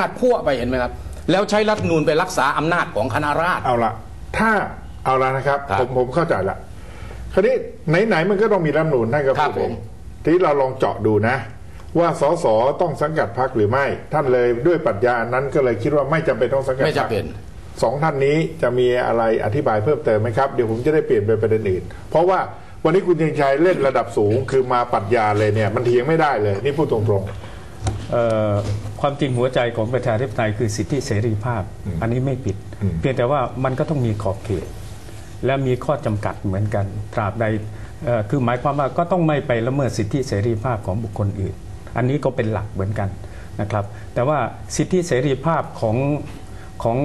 ราชพั่วไปเห็นไหมครับ แล้วใช้รัฐธรรมนูนไปรักษาอำนาจของคณะราษฎรเอาละถ้าเอาละนะครับครับ ผมผมเข้าใจละคราวนี้ไหนๆมันก็ต้องมีรัฐธรรมนูนท่านก็ครัพูบดเองผมทีนี้เราลองเจาะดูนะ ว่าสสต้องสังกัดพรรคหรือไม่ ท่านเลยด้วยปรัชญาอันนั้นก็เลยคิดว่าไม่จำเป็นต้องสังกัดไม่พรรคจำเป็นสองท่านนี้จะมีอะไรอธิบายเพิ่มเติมไหมครับเดี๋ยวผมจะได้เปลี่ยนไปประเด็นอื่น เพราะว่าวันนี้คุณเชียงชัยเล่นระดับสูงคือมาปรัชญาเลยเนี่ย มันเถียงไม่ได้เลย นี่พูดตรงเอ่อ ความจริงหัวใจของประชาธิปไตยคือสิทธิเสรีภาพ อันนี้ไม่ผิด เพียงแต่ว่ามันก็ต้องมีขอบเขต และมีข้อจำกัดเหมือนกัน ตราบใดเอ่อคือหมายความว่าก็ต้องไม่ไปละเมิดสิทธิเสรีภาพของบุคคลอื่น อันนี้ก็เป็นหลักเหมือนกันนะครับ แต่ว่าสิทธิเสรีภาพของของ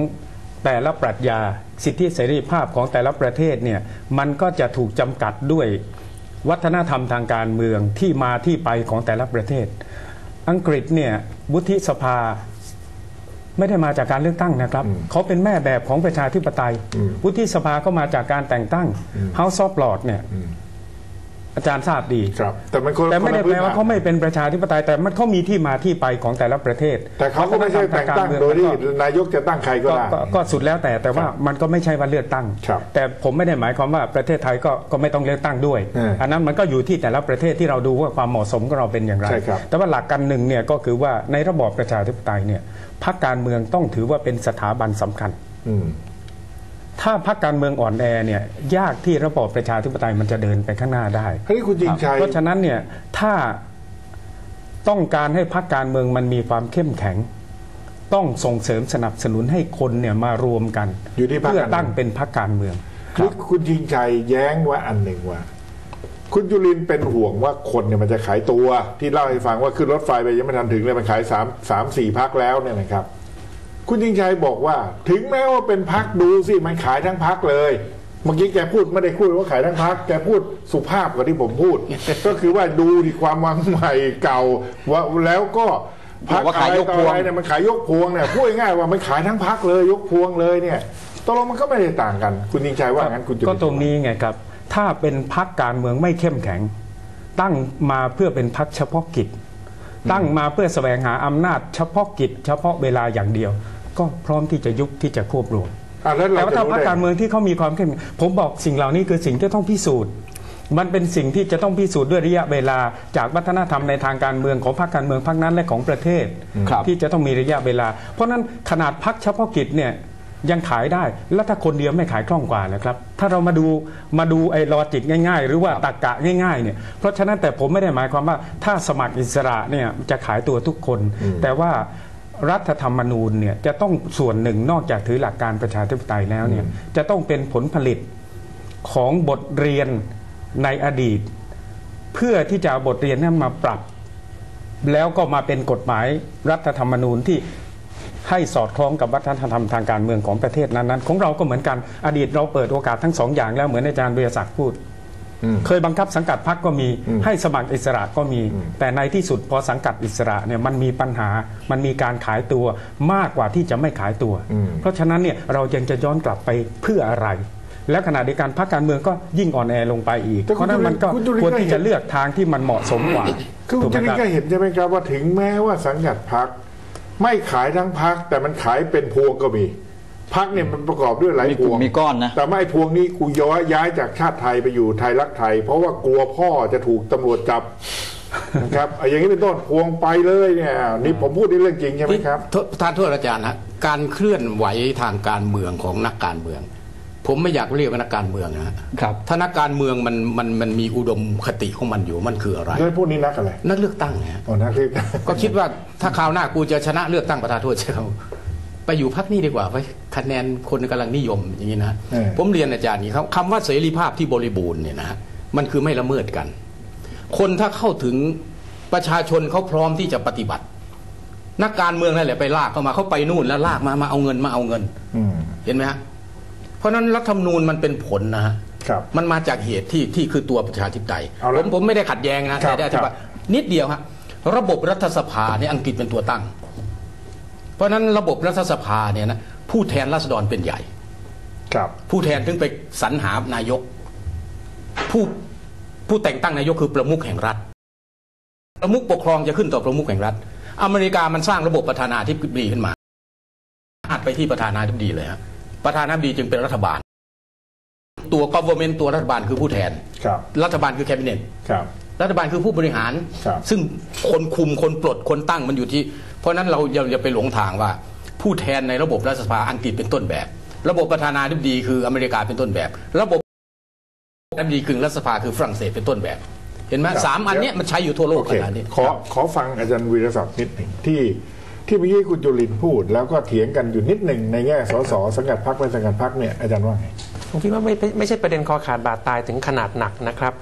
แต่ละปรัชญา สิทธิเสรีภาพของแต่ละประเทศเนี่ยมันก็จะถูกจำกัดด้วยวัฒนธรรมทางการเมืองที่มาที่ไปของแต่ละประเทศ อังกฤษเนี่ยวุฒิสภาไม่ได้มาจากการเลือกตั้งนะครับ เขาเป็นแม่แบบของประชาธิปไตย วุฒิสภาก็มาจากการแต่งตั้ง House of Lords เนี่ย อาจารย์ทราบดีๆครับแต่มันคนแต่ไม่ได้คนแปลละว่าพื้นฐนเขาไม่เป็นประชาธิปไตยแต่มันเขามีที่มาที่ไปของแต่ละประเทศ แต่เขาก็ไม่ใช่แต่งตั้งโดยที่นายกจะตั้งใครก็ก็ได้ก็ก็สุดแล้วแต่แต่ว่าครับมันก็ไม่ใช่ว่าเลือกตั้งครับแต่ผมไม่ได้หมายความว่าประเทศไทยก็ก็ไม่ต้องเลือกตั้งด้วยเอออันนั้นมันก็อยู่ที่แต่ละประเทศที่เราดูว่าความเหมาะสมของเราเป็นอย่างไรใช่ครับแต่ว่าหลักการหนึ่งเนี่ยก็คือว่าในระบอบประชาธิปไตยเนี่ยพรรคการเมืองต้องถือว่าเป็นสถาบันสำคัญอืม ถ้าพรรคการเมืองอ่อนแอเนี่ยยากที่ระบอบประชาธิปไตยมันจะเดินไปข้างหน้าได้คราวนี้คุณจิงชัย เพราะฉะนั้นเนี่ยถ้าต้องการให้พรรคการเมืองมันมีความเข้มแข็ง ต้องส่งเสริมสนับสนุนให้คนเนี่ยมารวมกันอยู่ที่พรรคเพื่อการเมืองตั้งเป็นพรรคการเมืองคือคุณจิงชัยแย้งว่าอันหนึ่งว่า คุณจุลินทร์เป็นห่วงว่าคนเนี่ยมันจะขายตัว ที่เล่าให้ฟังว่าขึ้นรถไฟไปยังไม่ทันถึงเลยมันขายสามสามสี่พักแล้วเนี่ยนะครับ คุณจิงชัยบอกว่า ถึงแม้ว่าเป็นพักดูสิมันขายทั้งพักเลยเมื่อกี้แกพูดไม่ได้พูดว่าขายทั้งพักแกพูดสุภาพกว่าที่ผมพูด ก็คือว่าดูที่ความวางใหม่เก่าว่าแล้วก็พับอกว่าขายยกพวงอะไรเนี่ยมันขายยกพวงเนี่ยพูดง่ายๆว่ามันขายทั้งพักเลยยกพวงเลยเนี่ยตกลงมันก็ไม่ได้ต่างกัน คุณจิงชัยว่างั้นคุณจุลินทก็ตรงนี้ไงครับ ถ้าเป็นพักการเมืองไม่เข้มแข็ง ตั้งมาเพื่อเป็นพักเฉพาะกิจ ตั้งมาเพื่อแสวงหาอำนาจเฉพาะกิจ เฉพาะเวลาอย่างเดียว ก็พร้อมที่จะยุบที่จะควบรวมอะแล้วแต่เราว่าจะถ้ารู้พรรคได้การเมืองที่เขามีความเข้มแข็งผมบอกสิ่งเหล่านี้คือสิ่งที่ต้องพิสูจน์ มันเป็นสิ่งที่จะต้องพิสูจน์ด้วยระยะเวลา จากวัฒนธรรมในทางการเมืองของพรรคการเมืองพรรคนั้นและของประเทศครับที่จะต้องมีระยะเวลา เพราะฉะนั้นขนาดพรรคเฉพาะกิจเนี่ยยังขายได้ แล้วถ้าคนเดียวไม่ขายคล่องกว่านะครับ ถ้าเรามาดูมาดูไอ้ลอจิกง่ายๆ หรือว่าตรรกะง่ายๆเนี่ยเพราะฉะนั้นแต่ผมไม่ได้หมายความว่าถ้าสมัครอิสระเนี่ยจะขายตัวทุกคน แต่ว่า รัฐธรรมนูญเนี่ยจะต้องส่วนหนึ่งนอกจากถือหลักการประชาธิปไตยแล้วเนี่ยจะต้องเป็นผลผลิตของบทเรียนในอดีต เพื่อที่จะเอาบทเรียนนั้นมาปรับ แล้วก็มาเป็นกฎหมายรัฐธรรมนูญที่ให้สอดคล้องกับวัฒนธรรมทางการเมืองของประเทศนั้นๆ ของเราก็เหมือนกันอดีตเราเปิดโอกาสทั้งสองอย่างแล้วเหมือนอาจารย์เบียศักดิ์พูดอืม เคยบังคับสังกัดพรรคก็มีอืมให้สมัครอิสระก็มี แต่ในที่สุดพอสังกัดอิสระเนี่ยมันมีปัญหา มันมีการขายตัวมากกว่าที่จะไม่ขายตัวอืมเพราะฉะนั้นเนี่ยเรายังจะย้อนกลับไปเพื่ออะไร แล้วขณะเดียวกันพรรคการเมืองก็ยิ่งอ่อนแอลงไปอีกแต่เพคุณราะฉะนั้นมันก็คุณจุลินควรก็ที่เห็นจะเลือกทางที่มันเหมาะสมกว่าคือคุถูณกไหจุมลินครับก็เห็นใช่ไหมครับว่าถึงแม้ว่าสังกัดพักไม่ขายทั้งพักแต่มันขายเป็นพวงก็มี พักเนี่ยมันประกอบด้วยหลายมีพกลุ่วมง มีก้อนนะ แต่ไม่พวงนี้กูย้อยย้ายจากชาติไทยไปอยู่ไทยรักไทย เพราะว่ากลัวพ่อจะถูกตำรวจจับ นะครับอะอย่างนี้เป็นต้นพวงไปเลยเนี่ยนี่ผมพูดในเรื่องจริงใช่ไหมครับโทษทานโทษอาจารย์ฮะการเคลื่อนไหวทางการเมืองของนักการเมือง ผมไม่อยากเรียกว่านักการเมืองนะฮะครับ ถ้านักการเมืองมันมันมันมีอุดมคติของมันอยู่มันคืออะไร แล้วพวกนี้นักอะไรนักเลือกตั้งนะฮะอ๋อนักเรียกก็คิดว่าถ้าคราวหน้ากูจะชนะเลือกตั้งประธานโทษใช่ไหม ไปอยู่พักนี้ดีกว่าไปคะแนนคนกำลังนิยมอย่างนี้นะเออผมเรียนอาจารย์อย่างนี้ครับคำว่าเสรีภาพที่บริบูรณ์เนี่ยนะฮะมันคือไม่ละเมิดกัน คนถ้าเข้าถึงประชาชนเขาพร้อมที่จะปฏิบัติ นักการเมืองนั่นแหละไปลากเข้ามาเขาไปนู่นแล้วลากมามาเอาเงินมาเอาเงินอืมเห็นไหมฮะเพราะฉะนั้นรัฐธรรมนูญมันเป็นผลนะฮะครับมันมาจากเหตุที่ที่คือตัวประชาธิปไตยเอาผละมผมไม่ได้ขัดแย้งนะครัแต่บได้อธิบายนิดเดียวฮะระบบรัฐสภาเนี่ยอังกฤษเป็นตัวตั้ง เพราะฉะนั้นระบบรัฐสภาเนี่ยนะผู้แทนราษฎรเป็นใหญ่ ครับ ผู้แทนถึงไปสรรหานายก ผู้ผู้แต่งตั้งนายกคือประมุขแห่งรัฐ ประมุขปกครองจะขึ้นต่อประมุขแห่งรัฐ อเมริกามันสร้างระบบประธานาธิบดีขึ้นมาอาจไปที่ประธานาธิบดีเลยฮะประธานาธิบดีจึงเป็นรัฐบาล ตัว government ตัวรัฐบาลคือผู้แทน ครับ รัฐบาลคือ cabinet ครับ รัฐบาลคือผู้บริหาร ครับซึ่งคนคุมคนปลดคนตั้งมันอยู่ที่ เพราะฉะนั้นเราอย่าอย่าไปหลงทางว่า ผู้แทนในระบบรัฐสภาอังกฤษเป็นต้นแบบ ระบบประธานาธิบดีคืออเมริกาเป็นต้นแบบ ระบบรัฐมนตรีกึ่งรัฐสภาคือฝรั่งเศสเป็นต้นแบบ เห็นไหมครับสามอันเนี้ยมันใช้อยู่ทั่วโลกโอขเคนาดนี้ ขอขอฟังอาจารย์วีรศักดิ์นิดหนึ่งที่ที่เมื่อกี้คุณจุลินพูด แล้วก็เถียงกันอยู่นิดหนึ่งในแง่สสสังกัดพักไม่สังกัดพักเนี่ยอาจารย์ว่าไง ผมคิดว่าไม่ไม่ไม่ใช่ประเด็นคอขาดบาดตายถึงขนาดหนักนะครับ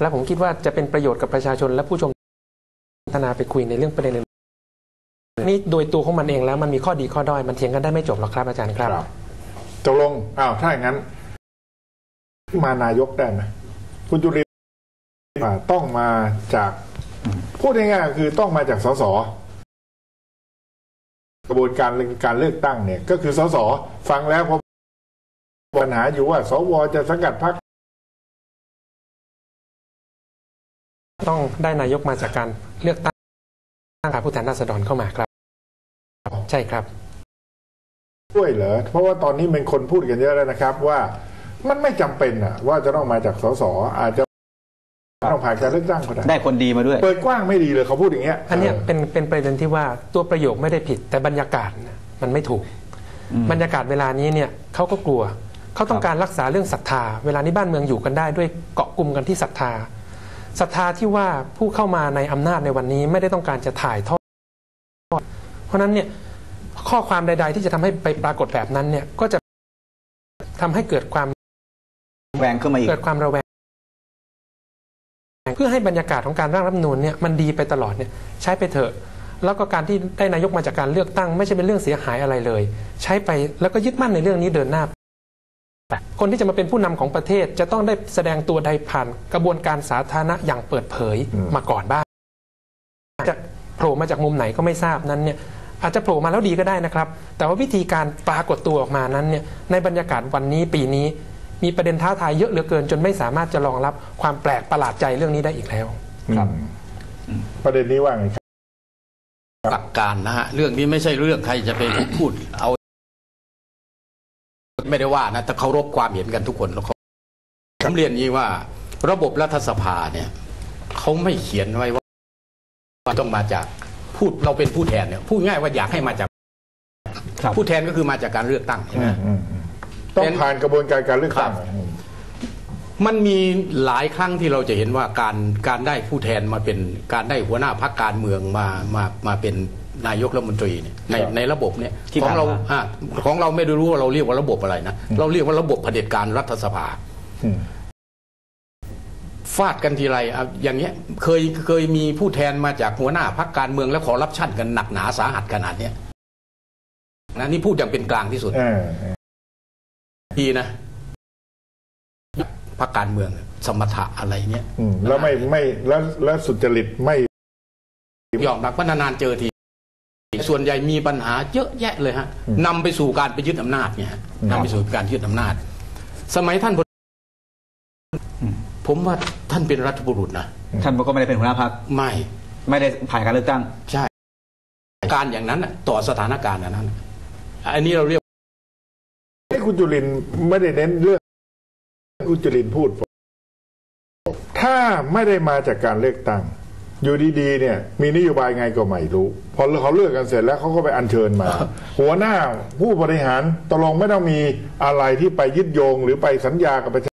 และผมคิดว่าจะเป็นประโยชน์กับประชาชนและผู้ชมพัฒนาไปคุยในเรื่องประเด็นนี่โดยตัวของมันเองแล้วมันมีข้อดีข้อด้อยมันเถียงกันได้ไม่จบหรอกครับอาจารย์ครับตกลงอ้าวถ้าอย่างนั้น มานายกได้ไหมคุณจุลินต้องมาจาก พูดง่ายๆคือต้องมาจากสสกระบวนการการเลือกตั้งเนี่ย ก็คือสสฟังแล้วพอปัญหาอยู่ว่า สวจะสังกัดพรรค ต้องได้นายกมาจากการเลือกตั้งตั้งผู้แทนราษฎรเข้ามาครับ ใช่ครับด้วยเหรอเพราะว่าตอนนี้เป็นคนพูดกันเยอะแล้วนะครับ ว่ามันไม่จำเป็นอะว่าจะต้องมาจากสสอาจจะต้องผ่านการเลือกตั้งก็ได้ได้คนดีมาด้วย เปิดกว้างไม่ดีเลยเขาพูดอย่างเงี้ยอันเนี้ยเป็นเป็นประเด็นที่ว่าตัวประโยคไม่ได้ผิด แต่บรรยากาศน่ะมันไม่ถูก บรรยากาศเวลานี้เนี่ยเขาก็กลัวเขาต้องการรักษาเรื่องศรัทธา เวลานี้บ้านเมืองอยู่กันได้ด้วยเกาะกลุ่มกันที่ศรัทธา ศรัทธาที่ว่าผู้เข้ามาในอำนาจในวันนี้ไม่ได้ต้องการจะถ่ายทอด เพราะฉะนั้นเนี่ยข้อความใด ๆ ที่จะทำให้ไปปรากฏแบบนั้นเนี่ยก็จะทำให้เกิดความแหวงขึ้นมาอีกเกิดความระแวง เพื่อให้บรรยากาศของการร่างรัฐธรรมนูญเนี่ยมันดีไปตลอดเนี่ยใช้ไปเถอะ แล้วก็การที่ได้นายกมาจากการเลือกตั้ง ไม่ใช่เป็นเรื่องเสียหายอะไรเลย ใช้ไปแล้วก็ยึดมั่นในเรื่องนี้เดินหน้าไป คนที่จะมาเป็นผู้นำของประเทศจะต้องได้แสดงตัวใดผ่านกระบวนการสาธารณะอย่างเปิดเผยอืมมาก่อนบ้างจะโผล่มาจากมุมไหนก็ไม่ทราบนั้นเนี่ยอาจจะโผล่มาแล้วดีก็ได้นะครับ แต่ว่าวิธีการปรากฏตัวออกมานั้นเนี่ยในบรรยากาศวันนี้ปีนี้ มีประเด็นท้าทายเยอะเหลือเกิน จนไม่สามารถจะรองรับความแปลกประหลาดใจเรื่องนี้ได้อีกแล้วครับอืมประเด็นนี้ว่าไงครับหลักการนะฮะเรื่องนี้ไม่ใช่เรื่องใครจะไปพูดเอา ไม่ได้ว่านะแต่เคารพความเห็นกันทุกคนแล้วเขาผมเรียนอย่างนี้ว่า ระบบรัฐสภาเนี่ยเขาไม่เขียนไว้ว่าว่าต้องมาจากพูดเราเป็นผู้แทนเนี่ยพูดง่ายว่าอยากให้มาจากครับผู้แทนก็คือมาจากการเลือกตั้งใช่ไหมอืมอืมต้องผ่านกระบวนการการเลือกตั้งครับมันมีหลายครั้งที่เราจะเห็นว่าการการได้ผู้แทนมาเป็นการได้หัวหน้าพักการเมืองมามามาเป็น นายกรัฐมนตรีเนี่ยในในระบบเนี่ยที่ของเราผ่านมา อ่าของเราไม่ได้รู้ว่าเราเรียกว่าระบบอะไรนะเราเรียกว่าระบบเผด็จการรัฐสภา อืม ฟาดกันทีไรอะอย่างเงี้ยเคยเคยมีผู้แทนมาจากหัวหน้าพักการเมืองแล้วขอรับชั่นกันหนักหนาสาหัสขนาดเนี้ยนะนี่พูดอย่างเป็นกลางที่สุด เออดีนะพักการเมืองสมถะอะไรเงี้ยอืมแล้วไม่ไม่แล้วแล้วสุจริตไม่ ยอมรับว่านานๆเจอที ส่วนใหญ่มีปัญหาเยอะแยะเลยฮะนำไปสู่การไปยึดอำนาจเนี่ยฮะนำไปสู่การยึดอำนาจ สมัยท่านพลผมว่าท่านเป็นรัฐบุรุษนะท่านก็ไม่ได้เป็นหัวหน้าพรรคไม่ไม่ได้ผ่านการเลือกตั้งใช่ การอย่างนั้นน่ะต่อสถานการณ์อันนั้นอันนี้เราเรียกให้คุณจุลินไม่ได้เน้นเรื่องคุณจุลินพูด ถ้าไม่ได้มาจากการเลือกตั้ง อยู่ดีๆเนี่ยมีนโยบายไงก็ไม่รู้ พอเขาเลือกกันเสร็จแล้วเขาก็ไปอัญเชิญมา หัวหน้าผู้บริหารตกลงไม่ต้องมีอะไรที่ไปยึดโยงหรือไปสัญญากับประชา